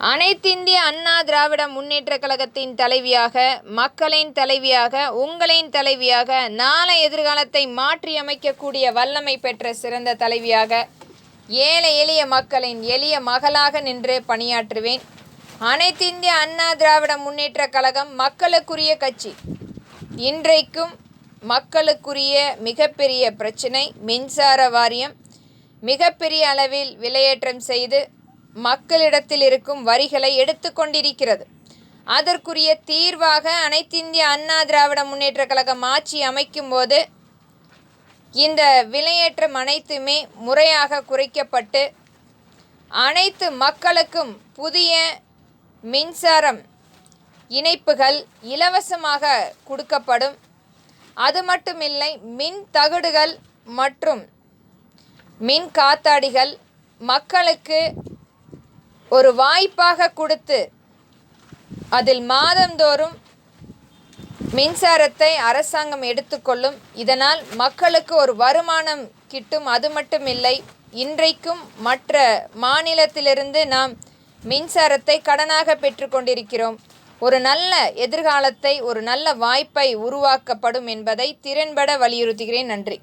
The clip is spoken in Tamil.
அனைத்திந்திய அண்ணா திராவிட முன்னேற்ற கழகத்தின் தலைவியாக மக்களின் தலைவியாக உங்களின் தலைவியாக நாளை எதிர்காலத்தை மாற்றியமைக்கக்கூடிய வல்லமை பெற்ற சிறந்த தலைவியாக ஏழை எளிய மக்களின் எளிய மகளாக நின்று பணியாற்றுவேன். அனைத்திந்திய அண்ணா திராவிட முன்னேற்ற கழகம் மக்களுக்குரிய கட்சி. இன்றைக்கும் மக்களுக்குரிய மிகப்பெரிய பிரச்சனை மின்சார வாரியம். மிகப்பெரிய அளவில் விலையேற்றம் செய்து மக்களிடத்தில் இருக்கும் வரிகளை எடுத்துக்கொண்டிருக்கிறது அதற்குரிய தீர்வாக அனைத்திந்திய அண்ணா திராவிட முன்னேற்றக் கழகம் ஆட்சி அமைக்கும் போது இந்த விலையேற்றம் அனைத்துமே முறையாக குறைக்கப்பட்டு அனைத்து மக்களுக்கும் புதிய மின்சாரம் இணைப்புகள் இலவசமாக கொடுக்கப்படும். அது மட்டுமில்லை மின் தகடுகள் மற்றும் மின் காத்தாடிகள் மக்களுக்கு ஒரு வாய்ப்பாக கொடுத்து அதில் மாதந்தோறும் மின்சாரத்தை அரசாங்கம் எடுத்துக்கொள்ளும். இதனால் மக்களுக்கு ஒரு வருமானம் கிட்டும். அது மட்டுமில்லை இன்றைக்கும் மற்ற மாநிலத்திலிருந்து நாம் மின்சாரத்தை கடனாக பெற்றுக்கொண்டிருக்கிறோம் ஒரு நல்ல எதிர்காலத்தை ஒரு நல்ல வாய்ப்பை உருவாக்கப்படும் என்பதை திறன்பட வலியுறுத்துகிறேன். நன்றி.